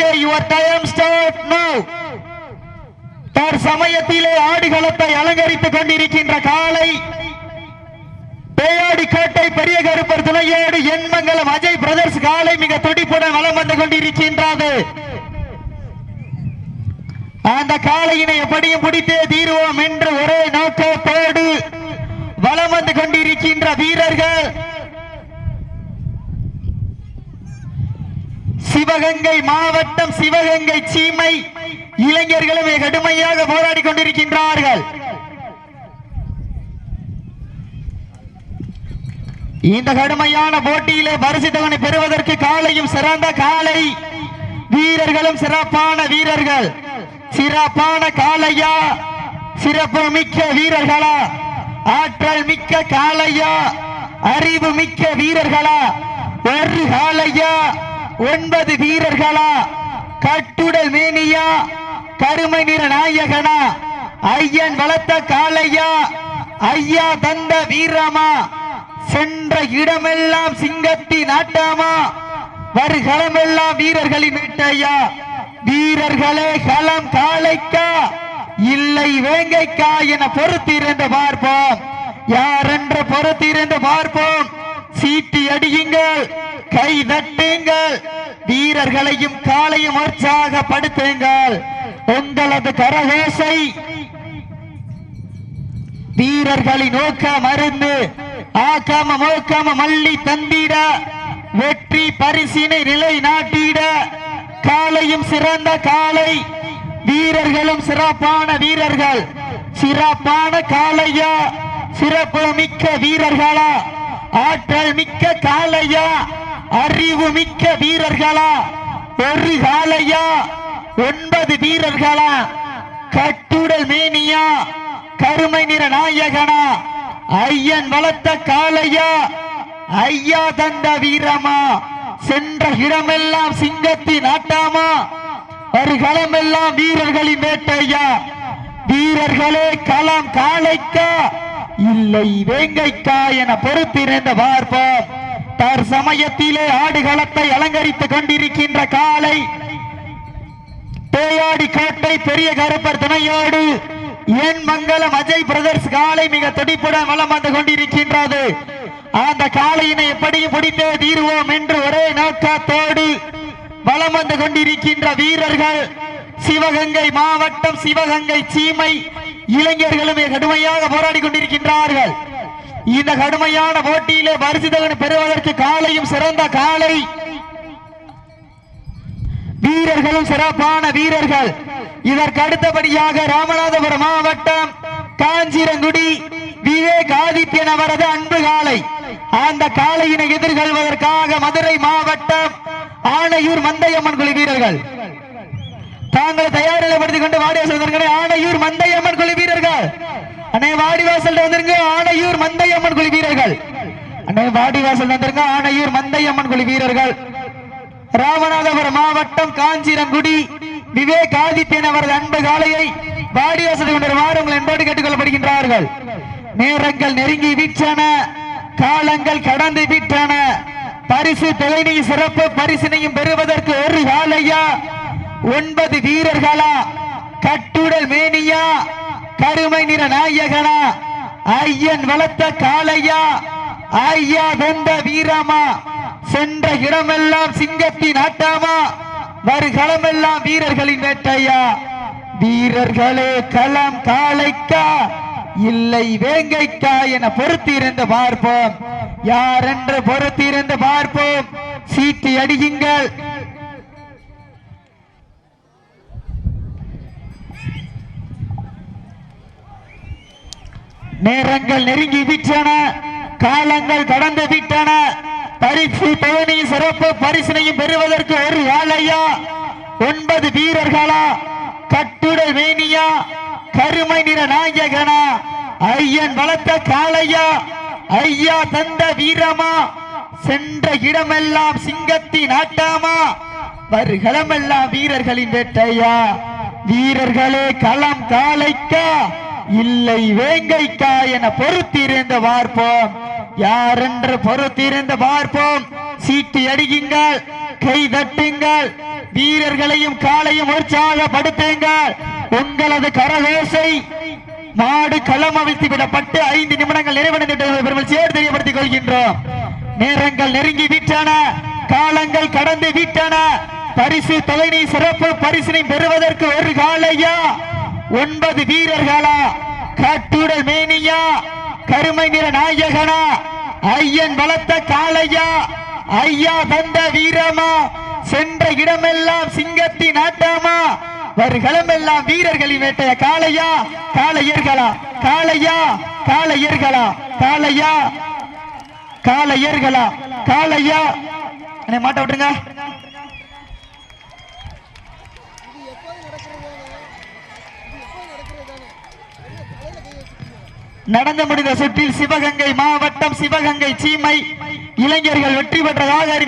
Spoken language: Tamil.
Okay your time start now தற்சமயத்திலே ஆடுகளத்தை அலங்கரித்துக் கொண்டிருக்கின்ற காலை பேயாடி கோட்டை பெரிய கருப்பர் துணையோடு எண்மங்கலம் அஜய் பிரதர்ஸ் காலை மிக துடிப்புடன் வளம் வந்து கொண்டிருக்கின்றது அந்த காலையினை எப்படியும் பிடித்தே தீருவோம் என்று ஒரே நோக்கத்தோடு வளம் வந்து கொண்டிருக்கின்ற வீரர்கள் சிவகங்கை மாவட்டம் சிவகங்கை சீமை. இளைஞர்களும் கடுமையாக போராடி கொண்டிருக்கின்றார்கள். இந்த கடுமையான போட்டியிலே பரிசு பெறுவதற்கு காலையும் சிறந்த காலை. வீரர்களும் சிறப்பான வீரர்கள். சிறப்பான காளையா. சிறப்பு மிக்க வீரர்களா. ஆற்றல் மிக்க காளையா. அறிவு மிக்க வீரர்களா. ஒரு காலையா ஒன்பது வீரர்களா? கட்டுடல் மேனியா? கருமை நிற நாயகனா? ஐயன் வளர்த்த காளையா? ஐயா தந்த வீரமா? சென்ற இடமெல்லாம் சிங்கத்தின் நாட்டாமா? வருகளமெல்லாம் வீரர்களின் வீட்டையா? வீரர்களே களம் காளைக்கா? இல்லை வேங்கைக்கா என பொறுத்திருந்து பார்ப்போம். யார் என்று பொறுத்திருந்து பார்ப்போம். சீட்டி அடியுங்கள் கை தட்டுங்கள் வீரர்களையும் காலையும் உற்சாகப்படுத்துங்கள் உங்களது கரகோசை வீரர்களின் நோக்க மருந்து ஆக்காம மோக்காம மல்லி தந்திட வெற்றி பரிசினை நிலை நாட்டிட காலையும் சிறந்த காலை வீரர்களும் சிறப்பான வீரர்கள். சிறப்பான காளையா சிறப்பு மிக்க வீரர்களா. ஆற்றல் மிக்க காளையா? அறிவு மிக்க வீரர்களா? ஒரு காலையா ஒன்பது வீரர்களா? கட்டுடல் மேனியா? கருமை நிற நாயகனா? ஐயன் வளர்த்த காளையா? ஐயா தந்த வீரமா? சென்ற இடமெல்லாம் சிங்கத்தின் ஆட்டாமா? ஒரு களமெல்லாம் வீரர்களின் வேட்டையா? வீரர்களே களம் காளைக்கா? இல்லை வேங்கைக்கா என பொறுத்திருந்த பார்ப்போம். தற்சமயத்திலே ஆடுகளத்தை அலங்கரித்துக் கொண்டிருக்கின்ற காலை. தேயாடி கோட்டை பெரிய கருப்பர் துணையோடு என் மங்கலம் அஜய் பிரதர்ஸ் காலை மிக துடிப்புடன் வலம் வந்து கொண்டிருக்கின்றது. அந்த காளையினை எப்படியும் பிடித்தே தீருவோம் என்று ஒரே நோக்கத்தோடு வலம் வந்து கொண்டிருக்கின்ற வீரர்கள் சிவகங்கை மாவட்டம் சிவகங்கை சீமை இளைஞர்களுமே கடுமையாக போராடி கொண்டிருக்கின்றார்கள். இந்த கடுமையான போட்டியிலே பரிசுதகன் பெறுவதற்கு காலையும் சிறந்த காலை. வீரர்களும் சிறப்பான வீரர்கள். இதற்கு அடுத்தபடியாக ராமநாதபுரம் மாவட்டம் காஞ்சிரங்குடி விவேக் ஆதித்யன் அவரது அன்பு காளை அந்த காளையினை எதிர்கொள்வதற்காக மதுரை மாவட்டம் ஆணையூர் மந்தையம்மன் குழு வீரர்கள். தாங்களை தயாரிப்படுத்திக் கொண்டு வாடிவாசல் வந்திருக்கிற ஆணையூர் மந்தையம்மன் குழு வீரர்கள். அண்ணே வாடிவாசல் வந்திருங்க ஆணையூர் மந்தையம்மன் குழு வீரர்கள். அண்ணே வாடிவாசல் வந்திருங்க ஆணையூர் மந்தையம்மன் குழு வீரர்கள். ராமநாதபுரம் மாவட்டம் காஞ்சிரங்குடி விவேக் ஆதித்யன் அவரது அன்பு காலையை வாடிவாசல் கொண்டிருமாறு உங்கள் என்போடு கேட்டுக்கொள்ளப்படுகின்றார்கள். நேரங்கள் நெருங்கி விட்டன காலங்கள் கடந்து விட்டன பரிசு தொகையை சிறப்பு பரிசினையும் பெறுவதற்கு ஒரு காலையா? ஒன்பது வீரர்களா? கட்டுடல் மேனியா? கருமை நிற நாயகனா? ஐயன் வளர்த்த காளையா? ஐயா வெந்த வீரமா? சென்ற இடமெல்லாம் சிங்கத்தின் ஆட்டாமா? வருகளமெல்லாம் வீரர்களின் வேட்டையா? வீரர்களே களம் காளைக்கா? இல்லை வேங்கைக்கா என பொறுத்திருந்து பார்ப்போம். யார் என்று பொறுத்திருந்து பார்ப்போம்? சீட்டி அடியுங்கள். நேரங்கள் நெருங்கி விட்டன. காலங்கள் கடந்து விட்டன. பரிசு பவனி சிறப்பு பரிசனையும் பெறுவதற்கு ஒரு ஆளையா? ஒன்பது வீரர்களா? கட்டுடல் வேணியா கருமை நிற நாயகனா? ஐயன் வளர்த்த காளையா? ஐயா தந்த வீரமா? சென்ற இடமெல்லாம் சிங்கத்தின் ஆட்டாமா? வருகளமெல்லாம் வீரர்களின் வேட்டையா? வீரர்களே களம் காளைக்கா இல்லை வேங்கைக்கா என பொறுத்திருந்து பார்ப்போம் யார் என்று பொறுத்திருந்து பார்ப்போம் சீட்டு அடிக்குங்கள் கை தட்டுங்கள் வீரர்களையும் காலையும் உற்சாகப்படுத்துங்கள் உங்களது கரகோசை நாடு களம் அவிழ்த்து விடப்பட்டு ஐந்து நிமிடங்கள் நிறைவடைந்துவிட்டது சேர் தெரியப்படுத்திக் கொள்கின்றோம். நேரங்கள் நெருங்கி விட்டன காலங்கள் கடந்து விட்டன. பரிசு தொகையை சிறப்பு பரிசினை பெறுவதற்கு ஒரு காலையா? ஒன்பது வீரர்களா? கட்டுடல் மேனியா கருமை நிற நாயகனா ஐயன் வளர்த்த காளையா ஐயா தந்த வீரமா சென்ற இடமெல்லாம் சிங்கத்தின் ஆட்டமா வருகளமெல்லாம் வீரர்களின் வேட்டைய காளையா காளையர்களா காளையா காளையர்களா காளையா காளையர்களா காளையா. என்னை மாட்ட விட்டுருங்க. நடந்து முடிந்த சுற்றில் சிவகங்கை மாவட்டம் சிவகங்கை சீமை இளைஞர்கள் வெற்றி பெற்றதாக அறிவி